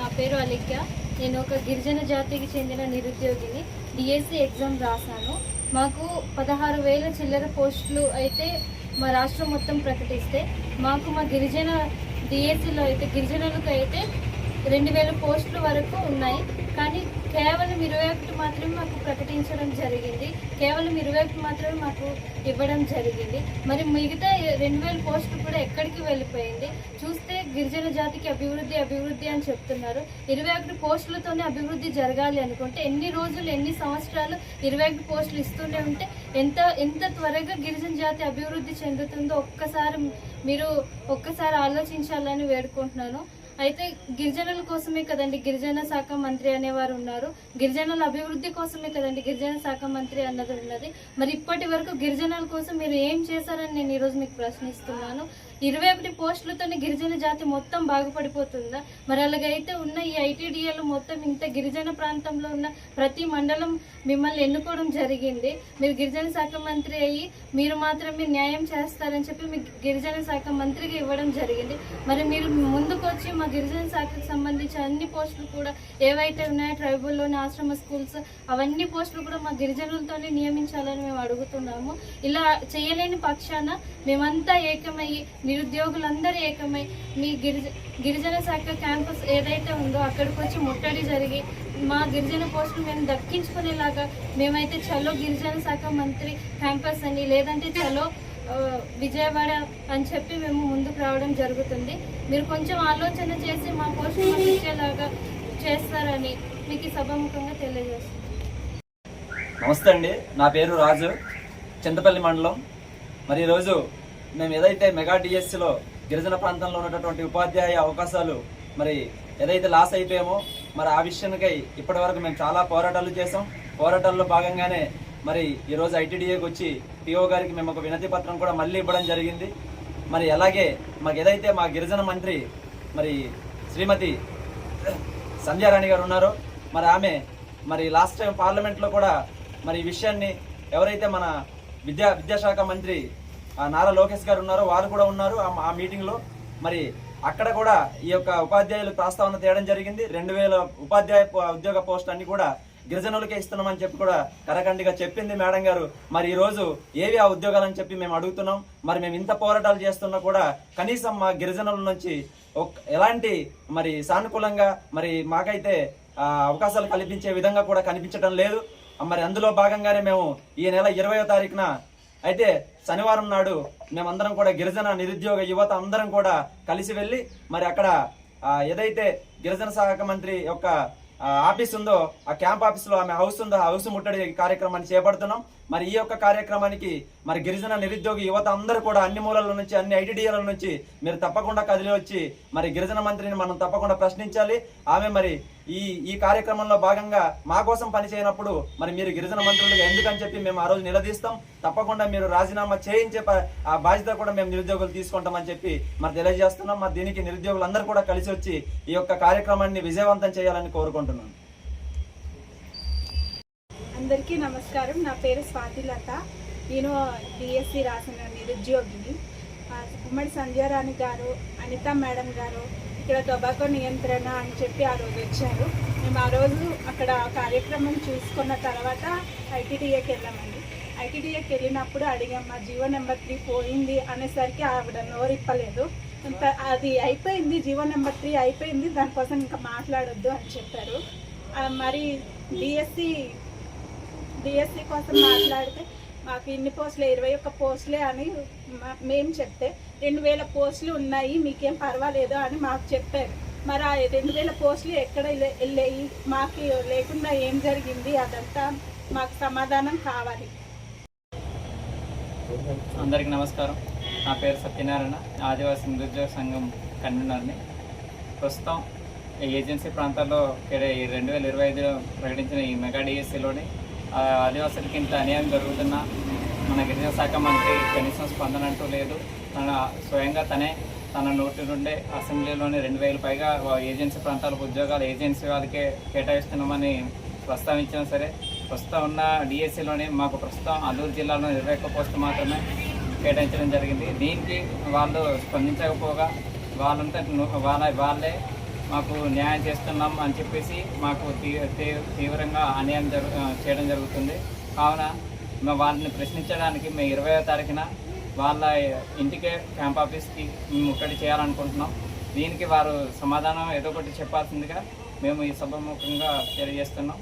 నా పేరు అలిక్య నేను ఒక గిరిజన జాతికి చెందిన నిరుద్యోగిని. డిఎస్సి ఎగ్జామ్ రాశాను. మాకు పదహారు వేల చిల్లర పోస్టులు అయితే మా రాష్ట్రం మొత్తం ప్రకటిస్తే మాకు మా గిరిజన డిఎస్సిలో అయితే గిరిజనులకు అయితే రెండు వేల పోస్టుల వరకు ఉన్నాయి. కానీ కేవలం ఇరవై ఒకటి మాత్రమే మాకు ప్రకటించడం జరిగింది. కేవలం ఇరవై ఒకటి మాత్రమే మాకు ఇవ్వడం జరిగింది. మరి మిగతా రెండు వేల పోస్టులు కూడా ఎక్కడికి వెళ్ళిపోయింది? చూస్తే గిరిజన జాతికి అభివృద్ధి అభివృద్ధి అని చెప్తున్నారు. ఇరవై ఒకటి పోస్టులతోనే అభివృద్ధి జరగాలి అనుకుంటే ఎన్ని రోజులు ఎన్ని సంవత్సరాలు ఇరవై ఒకటి పోస్టులు ఇస్తూనే ఉంటే ఎంత ఎంత త్వరగా గిరిజన జాతి అభివృద్ధి చెందుతుందో ఒక్కసారి మీరు ఒక్కసారి ఆలోచించాలని వేడుకుంటున్నాను. అయితే గిరిజనుల కోసమే కదండి గిరిజన శాఖ మంత్రి అనేవారు ఉన్నారు. గిరిజనుల అభివృద్ధి కోసమే కదండి గిరిజన శాఖ మంత్రి అన్నది ఉన్నది. మరి ఇప్పటి వరకు గిరిజనుల కోసం మీరు ఏం చేశారని నేను ఈరోజు మీకు ప్రశ్నిస్తున్నాను. ఇరవై ఒకటి పోస్టులతోనే గిరిజన జాతి మొత్తం బాగుపడిపోతుందా? మరి అలాగైతే ఉన్న ఈ ఐటీడీఏలు మొత్తం ఇంత గిరిజన ప్రాంతంలో ఉన్న ప్రతి మండలం మిమ్మల్ని ఎన్నుకోవడం జరిగింది. మీరు గిరిజన శాఖ మంత్రి అయ్యి మీరు మాత్రమే న్యాయం చేస్తారని చెప్పి మీకు గిరిజన శాఖ మంత్రిగా ఇవ్వడం జరిగింది. మరి మీరు ముందుకు వచ్చి మా గిరిజన శాఖకు సంబంధించి అన్ని పోస్టులు కూడా ఏవైతే ఉన్నాయో ట్రైబల్లోని ఆశ్రమ స్కూల్స్ అవన్నీ పోస్టులు కూడా మా గిరిజనులతోనే నియమించాలని మేము అడుగుతున్నాము. ఇలా చేయలేని పక్షాన మేమంతా ఏకమయ్యి నిరుద్యోగులందరూ ఏకమై మీ గిరిజ గిరిజన శాఖ క్యాంపస్ ఏదైతే ఉందో అక్కడికి వచ్చి ముట్టడి జరిగి మా గిరిజన పోస్టులు మేము దక్కించుకునేలాగా మేమైతే చలో గిరిజన శాఖ మంత్రి క్యాంపస్ అని లేదంటే చలో విజయవాడ అని చెప్పి మేము ముందుకు రావడం జరుగుతుంది. మీరు కొంచెం ఆలోచన చేసి మా పోస్టులు ఇచ్చేలాగా చేస్తారని మీకు సభాముఖంగా తెలియజేస్తున్నాను నమస్తే అండి. నా పేరు రాజు. చింతపల్లి మండలం. మరి ఈరోజు మేము ఏదైతే మెగా డిఎస్సిలో గిరిజన ప్రాంతంలో ఉన్నటువంటి ఉపాధ్యాయ అవకాశాలు మరి ఏదైతే లాస్ అయిపోయామో మరి ఆ విషయానికై ఇప్పటి వరకు మేము చాలా పోరాటాలు చేసాం పోరాటాల్లో భాగంగానే మరి ఈరోజు ఐటీడీఏకి వచ్చి పిఓ గారికి మేము ఒక వినతి పత్రం కూడా మళ్ళీ ఇవ్వడం జరిగింది. మరి అలాగే మాకు ఏదైతే మా గిరిజన మంత్రి మరి శ్రీమతి సంధ్యారాణి గారు ఉన్నారో మరి ఆమె మరి లాస్ట్ టైం పార్లమెంట్లో కూడా మరి ఈ విషయాన్ని ఎవరైతే మన విద్యా విద్యాశాఖ మంత్రి నారా లోకేష్ గారు ఉన్నారో వారు కూడా ఉన్నారు ఆ- మీటింగ్లో మరి అక్కడ కూడా ఈ యొక్క ఉపాధ్యాయులు ప్రస్తావన తేయడం జరిగింది. రెండు వేల ఉపాధ్యాయ ఉద్యోగ పోస్ట్ అన్ని కూడా గిరిజనులకే ఇస్తున్నామని చెప్పి కూడా కరకండిగా చెప్పింది మేడం గారు. మరి ఈరోజు ఏవి ఆ ఉద్యోగాలని చెప్పి మేము అడుగుతున్నాం. మరి మేము ఇంత పోరాటాలు చేస్తున్నా కూడా కనీసం మా గిరిజనుల నుంచి ఒక్- ఎలాంటి మరి సానుకూలంగా మరి మాకైతే అవకాశాలు కల్పించే విధంగా కూడా కనిపించడం లేదు. మరి అందులో భాగంగానే మేము ఈ నెల ఇరవయో తారీఖున అయితే శనివారం నాడు మేమందరం కూడా గిరిజన నిరుద్యోగ యువత అందరం కూడా కలిసి వెళ్ళి మరి అక్కడ ఏదైతే గిరిజన శాఖ మంత్రి యొక్క ఆఫీస్ ఉందో ఆ క్యాంప్ ఆఫీస్లో ఆమె హౌస్ ఉందో హౌస్ ముట్టడి కార్యక్రమాన్ని చేపడుతున్నాం. మరి ఈ యొక్క కార్యక్రమానికి మరి గిరిజన నిరుద్యోగి యువత అందరూ కూడా అన్ని మూలల నుంచి అన్ని ఐటీడీఎల నుంచి మీరు తప్పకుండా కదిలి వచ్చి మరి గిరిజన మంత్రిని మనం తప్పకుండా ప్రశ్నించాలి. ఆమె మరి ఈ ఈ కార్యక్రమంలో భాగంగా మా కోసం పనిచేయనప్పుడు మరి మీరు గిరిజన మంత్రులుగా ఎందుకని చెప్పి మేము ఆ రోజు నిలదీస్తాం. తప్పకుండా మీరు రాజీనామా చేయించే ఆ బాధ్యత కూడా మేము నిరుద్యోగులు తీసుకుంటామని చెప్పి మరి తెలియజేస్తున్నాం. మరి దీనికి నిరుద్యోగులందరూ కూడా కలిసి వచ్చి ఈ యొక్క కార్యక్రమాన్ని విజయవంతం చేయాలని కోరుకుంటున్నాను. అందరికీ నమస్కారం. నా పేరు స్వాతిలత నేను డిఎస్సి రాసిన నిరుద్యోగిని. ఉమ్మడి సంధ్యారాణి గారు అనిత మేడం గారు ఇక్కడ టొబాకో నియంత్రణ అని చెప్పి ఆ రోజు వచ్చారు. మేము ఆ రోజు అక్కడ కార్యక్రమం చూసుకున్న తర్వాత ఐటీడీఏకి వెళ్ళామండి. ఐటీడీఏకి వెళ్ళినప్పుడు అడిగాం మా జీవో నెంబర్ త్రీ పోయింది అనేసరికి ఆవిడ నోరిప్పలేదు. ఇంత అది అయిపోయింది జీవో నెంబర్ త్రీ అయిపోయింది దానికోసం ఇంకా మాట్లాడొద్దు అని చెప్పారు. మరి డిఎస్సి డిఎస్సి కోసం మాట్లాడితే మాకు ఇన్ని పోస్టులే ఇరవై ఒక్క పోస్టులే అని మేము చెప్తే రెండు వేల పోస్టులు ఉన్నాయి మీకేం పర్వాలేదు అని మాకు చెప్పారు. మరి ఆ రెండు వేల పోస్టులు ఎక్కడ వెళ్ళాయి మాకు లేకుండా ఏం జరిగింది? అదంతా మాకు సమాధానం కావాలి. అందరికీ నమస్కారం. నా పేరు సత్యనారాయణ. ఆదివాసీ నిరుద్యోగ సంఘం కన్వీనర్ని. ప్రస్తుతం ఈ ఏజెన్సీ ప్రాంతాల్లో ఇక్కడ ఈ రెండు వేల ఇరవై ఐదులో ప్రకటించిన ఈ మెగా డిఎస్సిలోని ఆదివాసులకి ఇంత అన్యాయం జరుగుతున్నా మన గిరిజన శాఖ మంత్రి కనీసం స్పందన అంటూ లేదు. తన స్వయంగా తనే తన నోటి నుండే అసెంబ్లీలోని రెండు వేల పైగా ఏజెన్సీ ప్రాంతాలకు ఉద్యోగాలు ఏజెన్సీ వాళ్ళకే కేటాయిస్తున్నామని ప్రస్తావించినా సరే ప్రస్తుతం ఉన్న డిఎస్సిలోనే మాకు ప్రస్తుతం అల్లూరు జిల్లాలో ఇరవై ఒక్క పోస్టు మాత్రమే కేటాయించడం జరిగింది. దీనికి వాళ్ళు స్పందించకపోగా వాళ్ళంతా వాళ్ళ వాళ్ళే మాకు న్యాయం చేస్తున్నాం అని చెప్పేసి మాకు తీ- తీవ్రంగా అన్యాయం జరు చేయడం జరుగుతుంది. కావున వాళ్ళని ప్రశ్నించడానికి మేము ఇరవయో తారీఖున వాళ్ళ ఇంటికే క్యాంప్ ఆఫీస్కి మేము ముట్టడి చేయాలనుకుంటున్నాం. దీనికి వారు సమాధానం ఏదో ఒకటి చెప్పాల్సిందిగా మేము ఈ సభముఖంగా తెలియజేస్తున్నాం.